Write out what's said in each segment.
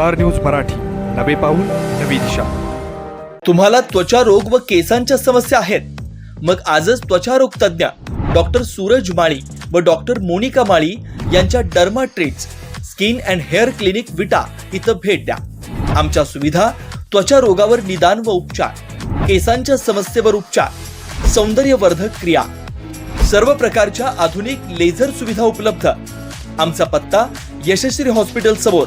Star news Marathi. नवे पाऊल नवी दिशा. तुम्हाला त्वचा रोग व केसांच्या समस्या आहेत. मग आजच त्वचा रोग तज्ज्ञ डॉक्टर सूरज माळी व डॉक्टर मोनिका माळी यांच्या derma treats skin and hair clinic Vita इथं भेट द्या. आमच्या सुविधा त्वचा रोगावर निदान व उपचार केसांच्या समस्येवर उपचार सौंदर्यवर्धक क्रिया. सर्व प्रकारच्या आधुनिक लेझर सुविधा उपलब्ध. आमचा पत्ता यशस्वी हॉस्पिटल समोर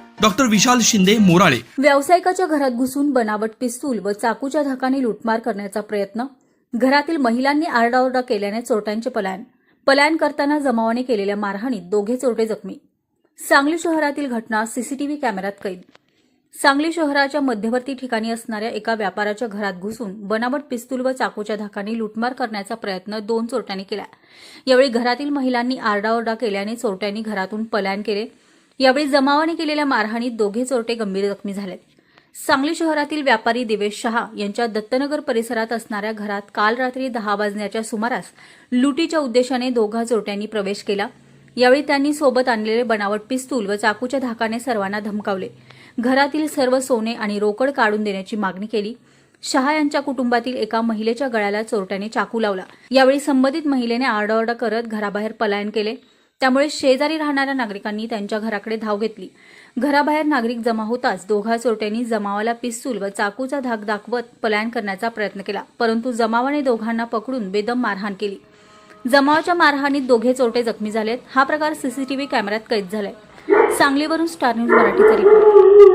डॉक्टर विशाल शिंदे मोराळे. व्यावसायिकाच्या घरात घुसून बनावट पिस्तूल व चाकूच्या धाकाने लुटमार करण्याचा प्रयत्न घरातील महिलांनी आरडाओरडा केल्याने चोरट्यांचे पलायन पलायन करताना जमावाने केलेल्या मारहाणीत दोघे चोरटे जखमी. सांगली शहरातील घटना सीसीटीव्ही कॅमेऱ्यात कैद. सांगली शहराच्या मध्यवर्ती ठिकाणी असणाऱ्या एका व्यापाराच्या घरात घुसून बनावट पिस्तूल व चाकूच्या धाकाने लुटमार करण्याचा प्रयत्न दोन चोरट्यांनी केला. यावेळी घरातील महिलांनी आरडाओरडा केल्याने चोरट्यांनी घरातून पलायन केले यावेळी जमावाने केलेल्या मारहाणीत दोघे चोरटे गंभीर जखमी झालेत सांगली शहरातील व्यापारी दिवेश शहा यांच्या दत्तनगर परिसरात असणाऱ्या घरात काल रात्री दहा वाजण्याच्या सुमारास लुटीच्या उद्देशाने दोघा चोरट्यांनी प्रवेश केला. यावेळी त्यांनी सोबत आणलेले बनावट पिस्तूल व चाकूच्या धाकाने सर्वांना धमकावले. घरातील सर्व सोने आणि रोकड काढून देण्याची मागणी केली. शहा यांच्या कुटुंबातील एका महिलेच्या गळ्याला चोरट्याने चाकू लावला. यावेळी संबंधित महिलेने आरडाओरडा करत घराबाहेर पलायन केले. त्यामुळे शेजारी राहणाऱ्या नागरिकांनी त्यांच्या घराकडे धाव घेतली. घराबाहेर नागरिक जमा होताच दोघा चोरट्यांनी जमावाला पिस्तूल व चाकूचा धाक दाखवत पलायन करण्याचा प्रयत्न केला परंतु जमावाने दोघांना पकडून बेदम मारहाण केली. जमावाच्या मारहाणीत दोघे चोरटे जखमी झालेत. हा प्रकार सीसीटीव्ही कॅमेऱ्यात कैद झालाय. सांगलीवरून स्टार न्यूज मराठीचा रिपोर्ट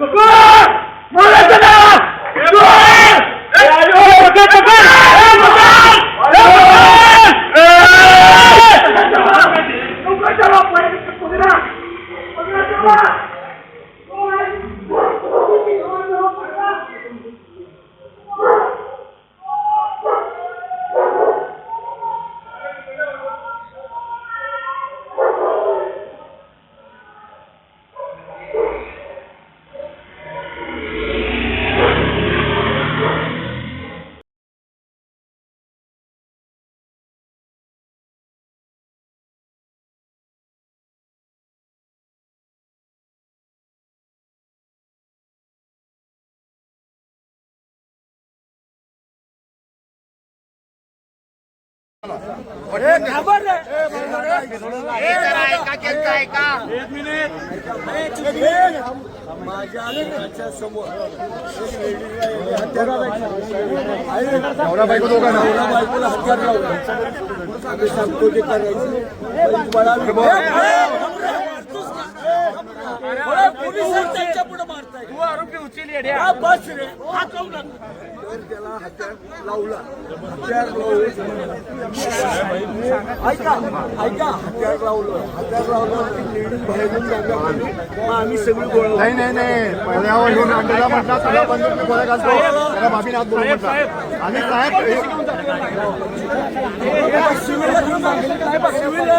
Go! माझ्यासमोर नवरा बायको नवरा बायकोला हत्यार लावलं सांगतो ते करायचं तू आरोपी उचलली बस रे नका. तर त्याला हत्यार लावला हत्यार लावून ऐका ऐका हत्यार लावलं हत्यार लावलं की लेडीज बाहेरून जागा गेली. मग आम्ही सगळी गोळा नाही नाही नाही पहिल्यावर घेऊन अंड्याला म्हटला सगळा बंदूक मी गोळ्या घालतो त्याला भाभी नाथ बोलू म्हटला आणि साहेब सिव्हिलला घेऊन. सिव्हिलला.